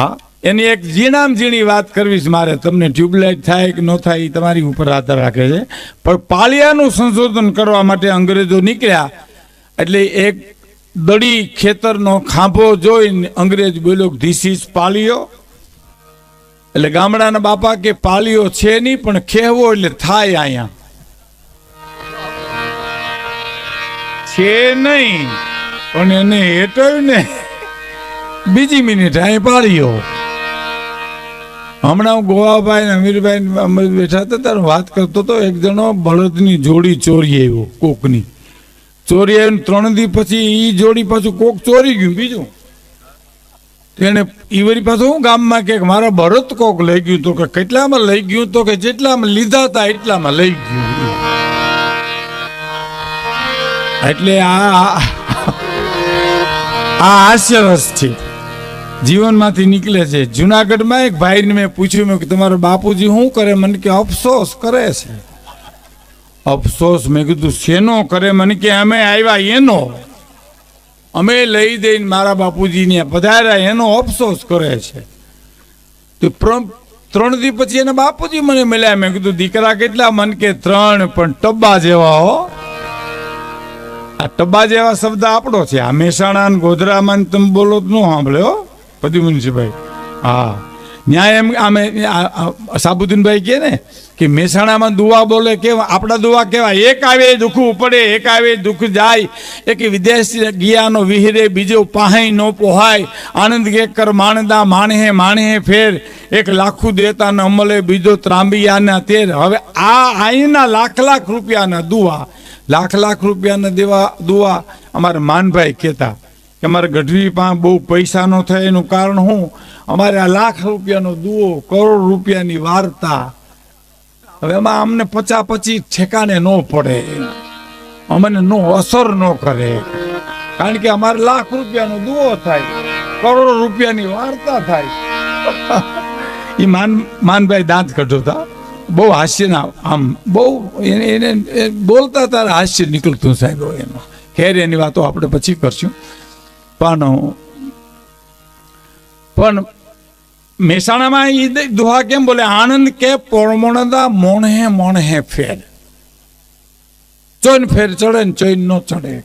હા? એની એક ઝીણામ ઝીણી વાત કરવી મારે. તમને ટ્યુબલાઇટ થાય કે ન થાય એ તમારી ઉપર આધાર રાખે છે. પણ પાળિયાનું સંશોધન કરવા માટે અંગ્રેજો નીકળ્યા. એટલે એક દડી ખેતરનો ખાંભો જોઈને અંગ્રેજ બોલ્યો ધીસ ઇઝ પાળિયો. એટલે ગામડાના બાપા કે, પાળિયો છે નહીં, પણ ખેવો એટલે થાય અહીંયા. છે નહીં, પણ એને હેઠળ ને બીજી મિનિટ, અહીં પાડ્યો હમણાં હું ગોવાભાઈ ને અમીરભાઈ અમે બેઠા હતા, ત્યારે વાત કરતો હતો એક જણો બળદની જોડી ચોરી આવ્યો, કોકની. ચોરી આવ્યો ત્રણ દી પછી એ જોડી પાછું કોક ચોરી ગયું, બીજું. તેને એ વળી પાછું હું ગામમાં કે મારા બળદ કોક લઈ ગયું તો કે કેટલામાં લઈ ગયું તો કે જેટલામાં લીધા હતા એટલામાં લઈ ગયું. એટલે આ આ હાસ્યરસ છે. જીવનમાંથી નીકળે છે. જુનાગઢમાં એક ભાઈને મેં પૂછ્યું, મેં કે તમારો બાપુજી શું કરે? મને કે અફસોસ કરે છે. અફસોસ, મેં કીધું, શેનો કરે? મને કે અમે આવ્યા એનો. અમે લઈ દઈને મારા બાપુજીને પધાર્યા, એનો અફસોસ કરે છે. તો ત્રણ દી પછી એના બાપુજી મને મળ્યા. મેં કીધું, દીકરા કેટલા? મન કે ત્રણ, પણ ટબ્બા જેવા હો. આ ટબ્બા જેવા શબ્દ આપણો છે. આ મહેસાણા ગોધરામાં તમે બોલો તો ન સાંભળ્યો. પ્રદ્યુમનસિંહભાઈ હા. ન્યાય એમ અમે સાબુદ્દીનભાઈ કહે ને કે મહેસાણામાં દુઆ બોલે કેવા આપણા દુઆ કેવા એક આવે દુઃખ પડે એક આવે દુઃખ જાય. એક વિદેશ ગિયાનો વિહરે, બીજો પાહાઈ નો પોહાય. આનંદ કે માણદા, માણહે માણહે ફેર. એક લાખું દેતા ન અમલે બીજો ત્રાંબિયાના તેર. હવે આ અહીંના લાખ લાખ રૂપિયાના દુઆ લાખ લાખ રૂપિયાના દેવા દુઆ અમારા માનભાઈ કહેતા. કે અમારે ગઢવી પાસે બહુ પૈસા ન થાય, એનું કારણ શું અમારે આ લાખ રૂપિયાનો દુઓ, કરોડ રૂપિયાની વાર્તા. હવે એમાં અમને પચા પચી ઠેકાને ન પડે. અમને નો અસર ન કરે. કારણ કે અમારે લાખ રૂપિયાનો દુઓ થાય, કરોડો રૂપિયાની વાર્તા થાય. એ માન, માનભાઈ દાંત કઢોતા બહુ હાસ્યના, આમ, બહુ, એને એને બોલતા તારા હાસ્ય નીકળતું સાહેબ એમાં. ખેર એની વાતો આપણે પછી કરશું. પણ પણ મહેસાણામાં એ દુહા કેમ બોલે? આનંદ કે પોરમણદા મોણહે મોણહે ફેર. ચોઈન ફેર ચડે ને ચોઈન નો ચડે.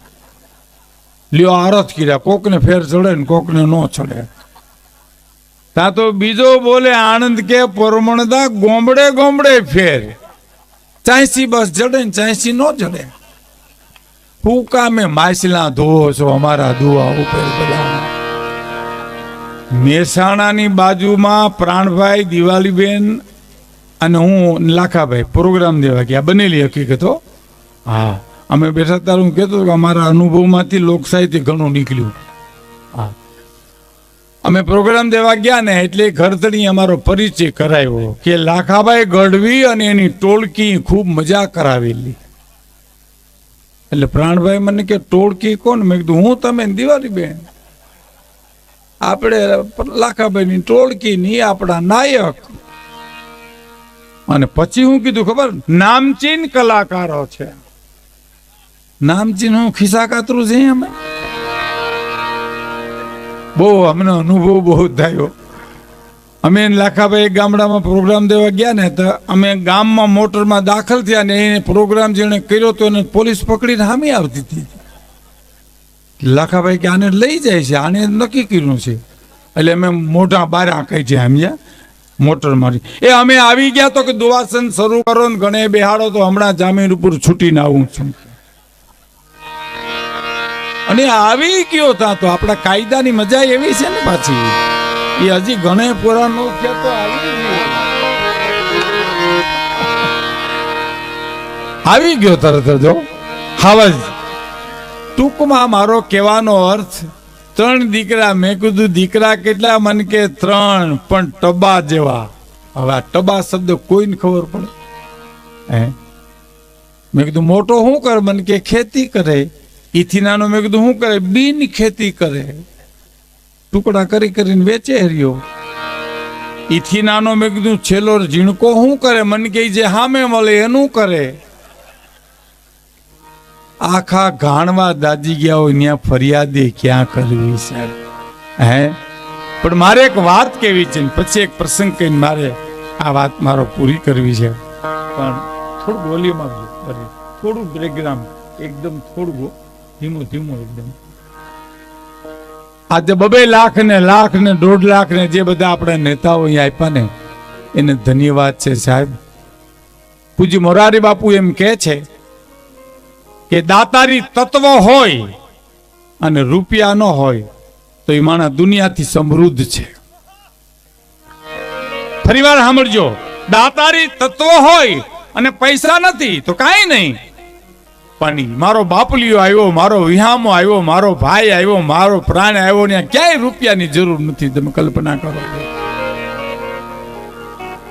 લ્યો આરત કર્યા, કોકને ફેર ચડે ને કોકને નો ચડે. તા તો બીજો બોલે આનંદ કે પરમણદા ગોમડે ગોમડે ફેર. ચાંસી બસ જડે ને ચાંસી નો જડે. ફૂકા મેં માછલા ધોવો છો અમારા દુઆ ઉપર મહેસાણાની બાજુમાં પ્રાણભાઈ દિવાલીબેન અને હું લાખાભાઈ પ્રોગ્રામ દેવા ગયા બનેલી હકીકતો હા અમે બેઠા ત્યારે હું કહેતો કે અમારા અનુભવમાંથી લોકસાહિત્ય ઘણું નીકળ્યું હા અમે પ્રોગ્રામ દેવા ગયા ને એટલે ઘરતડી અમારો પરિચય કરાવ્યો કે લાખાભાઈ ગઢવી અને એની ટોળકી ખૂબ મજા કરાવેલી એટલે પ્રાણભાઈ મને કે, ટોળકી કોણ? મેં કીધું, હું તમે દિવાળી બેન આપણે લાખાભાઈની ટોળકી ની આપણા નાયક. અને પછી હું કીધું, ખબર? નામચીન કલાકારો છે. નામચીન હું ખિસ્સા કાતરું છે અમે? બહુ અમને અનુભવ બહુ થયો. અમે લાખાભાઈ ગામડામાં પ્રોગ્રામ દેવા ગયા ને તો અમે ગામમાં મોટરમાં દાખલ થયા ને એને પ્રોગ્રામ જેણે કર્યો તો એને પોલીસ પકડીને હામી આવતી હતી. લાખાભાઈ કે આને લઈ જાય છે, આને નક્કી કર્યું છે. એટલે અમે મોટા બારા કહી છે સમજ્યા મોટર મારી. એ અમે આવી ગયા તો કે દુવાસન શરૂ કરો ને ગણે બેહાડો તો હમણાં જામીન ઉપર છૂટીને આવું છું. અને આવી ગયો તા તો આપણા કાયદાની મજા એવી છે ને પાછી. એ હજી ઘણે પૂરા નો તો આવી ગયો. તરત જો. હાવજ ટૂંકમાં મારો કહેવાનો અર્થ, ત્રણ દીકરા, મેં કીધું દીકરા કેટલા મન કે ત્રણ, પણ ટબા જેવા. હવે આ ટબા શબ્દ કોઈને ખબર પડે? હે? મેં કીધું, મોટો શું કરે? મન કે, ખેતી કરે. ઈથી નાનો મેં કીધું, શું કરે? બિન ખેતી કરે. ટુકડા કરી કરીને વેચે હર્યો ઈથી નાનો મેં કીધું, છેલ્લો ઝીણકો શું કરે? મને કે જે હામે મળે એનું કરે. આખા ગાણવા દાજી ગયા હોય ત્યાં ફરિયાદે ક્યાં કરવી સાહેબ? હે? પણ મારે એક વાત કેવી છે પછી એક પ્રસંગ કહીને મારે આ વાત મારો પૂરી કરવી છે. પણ થોડું વોલ્યુમ આપજો. થોડું બ્રેકગ્રામ એકદમ થોડું ધીમું ધીમું એકદમ. આજે બબે લાખ ને લાખ ને દોઢ લાખ ને જે બધા આપણા નેતાઓ આપ્યા ને, એને ધન્યવાદ છે સાહેબ. પૂજી મોરારી બાપુ એમ કહે છે કે દાતારી તત્વ હોય અને રૂપિયા ન હોય તો એ માણસ દુનિયાથી સમૃદ્ધ છે. ફરીવાર સાંભળજો, દાતારી તત્વ હોય અને પૈસા નથી તો કાંઈ નહીં. પણ મારો બાપલીઓ આવ્યો, મારો વિહામો આવ્યો, મારો ભાઈ આવ્યો, મારો પ્રાણ આવ્યો ને ક્યાંય રૂપિયાની જરૂર નથી, તમે કલ્પના કરો.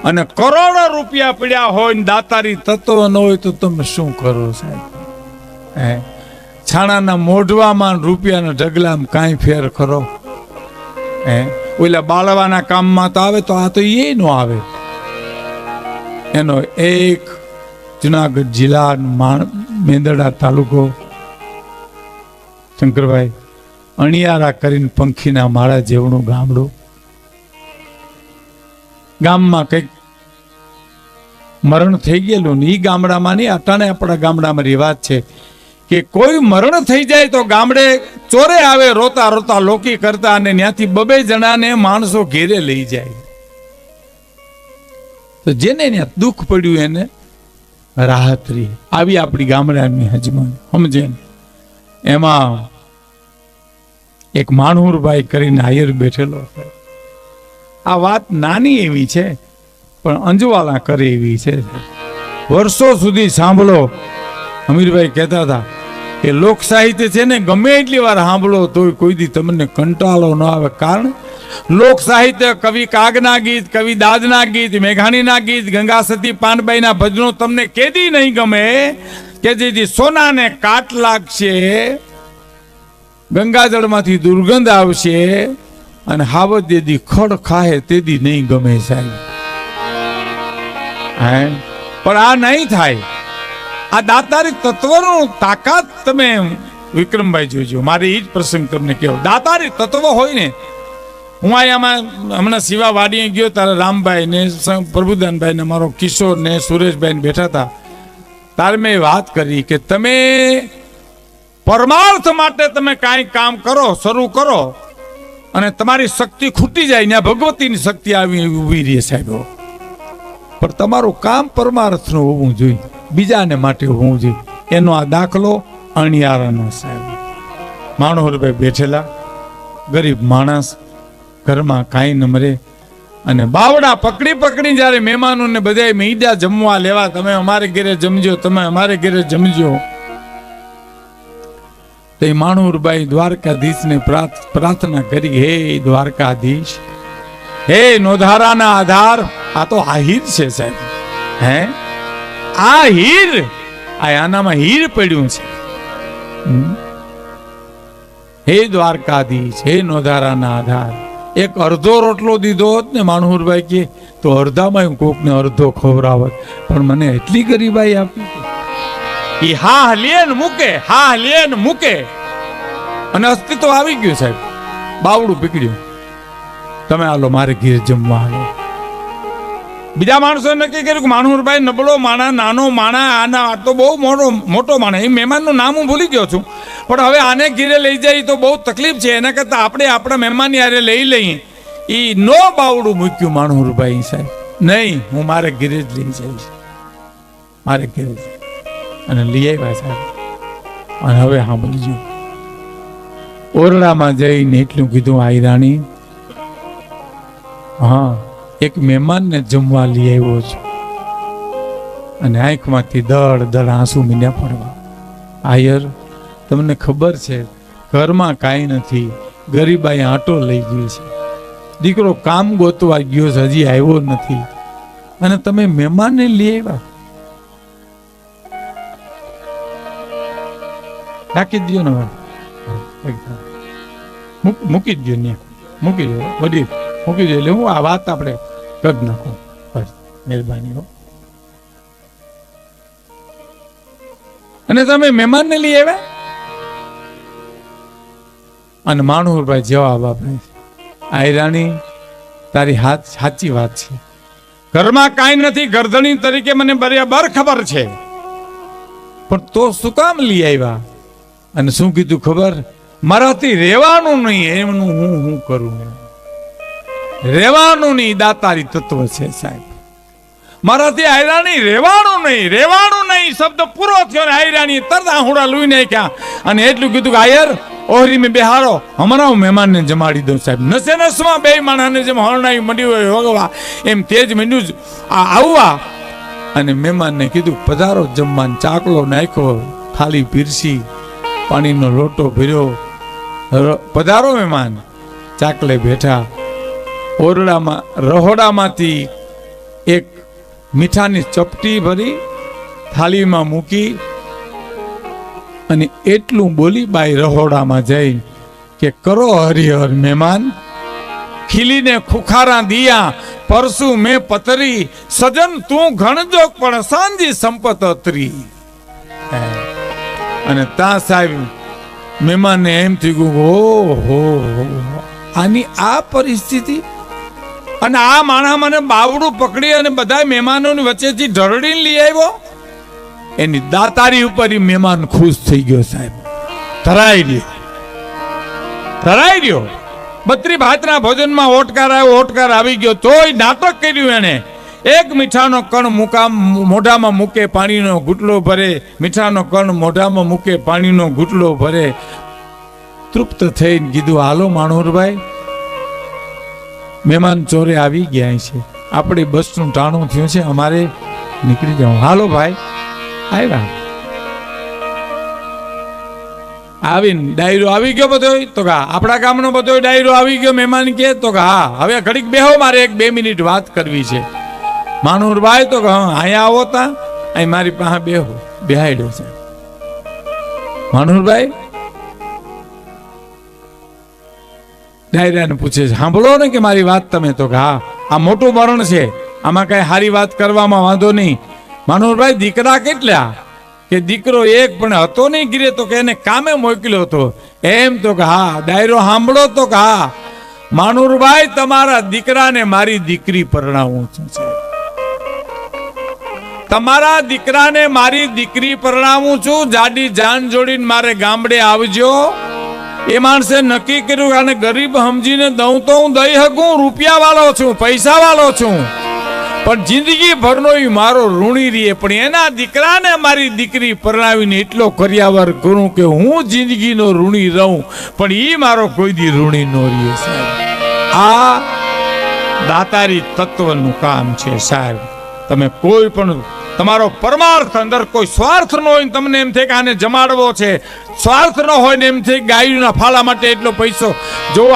અને કરોડો રૂપિયા પડ્યા હોય ને દાતારી તત્વ ન હોય તો તમે શું કરો સાહેબ? હે? છાણાના મોઢવામાં રૂપિયાના ઢગલામાં કાંઈ ફેર ખરો? હે? ઓલા બાળવાના કામમાં તો આવે તો આ તો એ નો આવે. એનો એક જુનાગઢ જિલ્લા માણ મેંદરડા તાલુકો, શંકરભાઈ, અણિયારા કરીને પંખીના માળા જેવણું ગામડું. ગામમાં કંઈક મરણ થઈ ગયેલું ને એ ગામડામાં નહીં અટાણે આપણા ગામડામાં રિવાજ છે કે કોઈ મરણ થઈ જાય તો ગામડે ચોરે આવે, રોતા રોતા લોકી કરતા અને ત્યાંથી બબે જણાને માણસો ઘેરે લઈ જાય. તો જેને ત્યાં દુઃખ પડ્યું એને રાહત રહી આવી આપણી ગામડાની હજમાન સમજે એમાં એક માણુરભાઈ કરીને આયર બેઠેલો આ વાત નાની એવી છે, પણ અંજવાલા કરે એવી છે. વર્ષો સુધી સાંભળો. અમીરભાઈ કહેતા હતા કે લોક સાહિત્ય છે ને, ગમે એટલી વાર સાંભળો તોય કોઈ દી તમને કંટાળો ન આવે. કારણ લોક સાહિત્ય, કવિ કાગના ગીત, કવિ દાદના ગીત, મેઘાણીના ગીત, ગંગા સતી પાનબાઈના ભજનો તમને કેદી નહીં ગમે કે જેથી સોનાને કાટ લાગશે, ગંગાજળમાંથી દુર્ગંધ આવશે અને હાવત દેદી ખડ ખાહે તેદી નહીં ગમે સાહેબ. હે? પણ આ નહીં થાય. આ દાતારી તત્વનું તાકાત તમે વિક્રમભાઈ જોજો. મારે એ જ પ્રસંગ તમને કહેવો. દાતારી તત્વ હોય ને, હું અહીંયામાં હમણાં શિવા વાડીએ ગયો ત્યારે રામભાઈ ને પ્રભુદાનભાઈ ને મારો કિશોર ને સુરેશભાઈ ને બેઠા હતા. ત્યારે મેં વાત કરી કે તમે પરમાર્થ માટે તમે કાંઈ કામ કરો, શરૂ કરો, અને તમારી શક્તિ ખૂટી જાય ત્યાં ભગવતીની શક્તિ આવી, ઊભી રહે સાહેબ. પણ તમારું કામ પરમાર્થનું હોવું જોઈએ. બીજાને માટે હોવું જોઈએ એનો આ દાખલો અણિયારાનો સાહેબ. માણોહરભાઈ બેઠેલા, ગરીબ માણસ, ઘરમાં કાંઈ ન મરે. અને બાવડા પકડી પકડી જ્યારે મહેમાનોને બધા મીડા જમવા લેવા, તમે અમારે ઘરે જમજો, તમે અમારે ઘેરે જમજો. તો એ માણુરબાઈ દ્વારકાધીશને પ્રાર્થના કરી, હે દ્વારકાધીશ, હે નોધારાના આધાર. આ તો આહિર છે સાહેબ. હે? આ હીર, આ આનામાં હીર પડ્યું છે. હે દ્વારકાધીશ, હે નોધારાના આધાર. એક અડધો રોટલો દીધો હોત ને માણહુરભાઈ કે, તો અડધામાં હું કોકને અડધો ખવડાવત. પણ મને એટલી ગરીબાઈ આપી એ હા લે ને મૂકે, હા લે ને મૂકે. અને અસ્તિત્વ આવી ગયું સાહેબ. બાવડું પીકડ્યું તમે આલો મારે ઘીર જમવા આવો બીજા માણસો નક્કી કર્યું કે માણુરભાઈ નબળો માણા નાનો માણા, આના આ તો બહુ મોટો મોટો માણા. એ મહેમાનનું નામ હું ભૂલી ગયો છું. પણ હવે આને ઘીરે લઈ જાય તો બહુ તકલીફ છે. એના કરતાં આપણે આપણા મહેમાનની યારે લઈ લઈએ. એ નો બાવડું મૂક્યું માણુરભાઈ સાહેબ. નહીં, હું મારે ઘીરે જ લઈ જઈશ. મારે ઘીરે અને લઈ આવ્યા સાહેબ. અને હવે હા બોલજો ઓરડામાં જઈને એટલું કીધું, આઈ રાણી. હા. એક મહેમાનને જમવા લઈ આવ્યો છું. અને આંખમાંથી દળ દળ આંસુ મીંડ્યા પડવા આયર, તમને ખબર છે, ઘરમાં કાંઈ નથી. ગરીબાઈ આંટો લઈ ગઈ છે. દીકરો કામ ગોતવા ગયો છે, હજી આવ્યો નથી. અને તમે મહેમાનને લઈ આવ્યા. રાખી દો ને મૂક- દો ને. મૂકી દો વડી મૂકી દો એટલે હું આ વાત આપણે કરી. નાખો બસ, મહેરબાની હો. અને તમે મહેમાનને લઈ આવ્યા? અને માણુરભાઈ જવાબ આપે. આયરાણી તારી હાથ સાચી વાત છે. ઘરમાં કાંઈ નથી, ગરધણી તરીકે મને બરાબર ખબર છે. પણ તો શું કામ લઈ આવ્યા? અને શું કીધું ખબર? મારાથી રહેવાનું નહીં, એમનું હું હું કરું. રહેવાનું નહીં દાતારી તત્વ છે સાહેબ. મારાથી આયરાણી રહેવાનું નહીં રહેવાનું નહીં. શબ્દ પૂરો થયો ને આયરાણી તરત આહુડા લૂઈ નાખ્યા. અને એટલું કીધું કે, આયર, ઓહરી મેં બેહારો હમણાં હું મહેમાનને જમાડી દઉં સાહેબ. નસે નસમાં બે માણસને જેમ હરણાઈ મંડ્યું હોય વગવા એમ તેજ મંડ્યું જ આ આવવા. અને મહેમાનને કીધું, પધારો જમવાન, ચાકલો નાખ્યો થાળી પીરસી પાણીનો લોટો ભર્યો. પધારો મહેમાન. ચાકલે બેઠા ઓરડામાં, રહોડામાંથી એક મીઠાની ચપટી ભરી થાળીમાં મૂકી અને એટલું બોલી, બાઈ, રહોડામાં જઈ કે કરો હરિહર મહેમાન. ખીલીને ખુખારા દિયા, પરસુ મેં પતરી, સજન તું ઘણજો પણ સાંજી સંપત અતરી. અને તા સાહેબ મહેમાનને એમ થયું હો હો આની આ પરિસ્થિતિ અને આ માણસ મને બાવડું પકડી અને બધા મહેમાનોની વચ્ચેથી ઢરડીને લઈ આવ્યો. એની દાતારી ઉપર એ મહેમાન ખુશ થઈ ગયો સાહેબ. ધરાઈ ગયો ધરાઈ ગયો બત્રી ભાતના ભોજનમાં ઓટકાર આવ્યો ઓટકાર આવી ગયો. તોય નાટક કર્યું એને એક મીઠાનો કણ મુકામ મોઢામાં મૂકે, પાણીનો ઘૂંટલો ભરે. મીઠાનો કણ મોઢામાં મૂકે, પાણીનો ઘૂંટલો ભરે. તૃપ્ત થઈને કીધું, હાલો માણોરભાઈ મહેમાન ચોરે આવી ગયા છે. આપણે બસનું ટાણું થયું છે, અમારે નીકળી જાઉં હાલો ભાઈ, આવ્યા. આવીને ડાયરો આવી ગયો બધો તો કા, આપણા ગામનો બધો ડાયરો આવી ગયો, મહેમાન કે? તો કે, હા, હવે ઘડીક બેહો, મારે એક બે મિનિટ વાત કરવી છે. માનુરભાઈ તો કે, હા, અહીંયા આવો તા. અહીં મારી પાસે બેહો બેહાડ્યો છે. માનુરભાઈ ડાયરાને પૂછે છે, સાંભળો ને કે મારી વાત તમે? તો કે, હા, આ મોટું મરણ છે. આમાં કઈ સારી વાત કરવામાં વાંધો નહીં. માનુરભાઈ દીકરા કેટલા? કે દીકરો એક, પણ હતો નહીં ગીરે તો કે, એને કામે મોકલ્યો હતો. એમ તો કે, હા, ડાયરો સાંભળો તો કે, હા. માનુરભાઈ તમારા દીકરાને મારી દીકરી પરણાવું છું તમારા દીકરાને મારી દીકરી પરણાવું છું. જાડી જાન જોડીને મારે ગામડે આવજો. એ માણસે નક્કી કર્યું આને ગરીબ સમજીને દઉં તો હું દઈ શકું રૂપિયા વાળો છું પૈસા વાળો છું. પણ જિંદગી ભરનો એ મારો ઋણી રીએ. પણ એના દીકરાને મારી દીકરી પરણાવીને એટલો કર્યાવર કરું કે હું જિંદગીનો ઋણી રહું. પણ એ મારો કોઈ દી ઋણી નો રીએ સાહેબ. આ દાતારી તત્વનું કામ છે સાહેબ. તમે કોઈ પણ તમારો પરમાર્થ અંદર કોઈ સ્વાર્થ ન હોય તમને એમ થાય કે આને જમાડવો છે. સ્વાર્થ ન હોય ને એમ થાય ગાયુના ફાળા માટે એટલો પૈસો. જો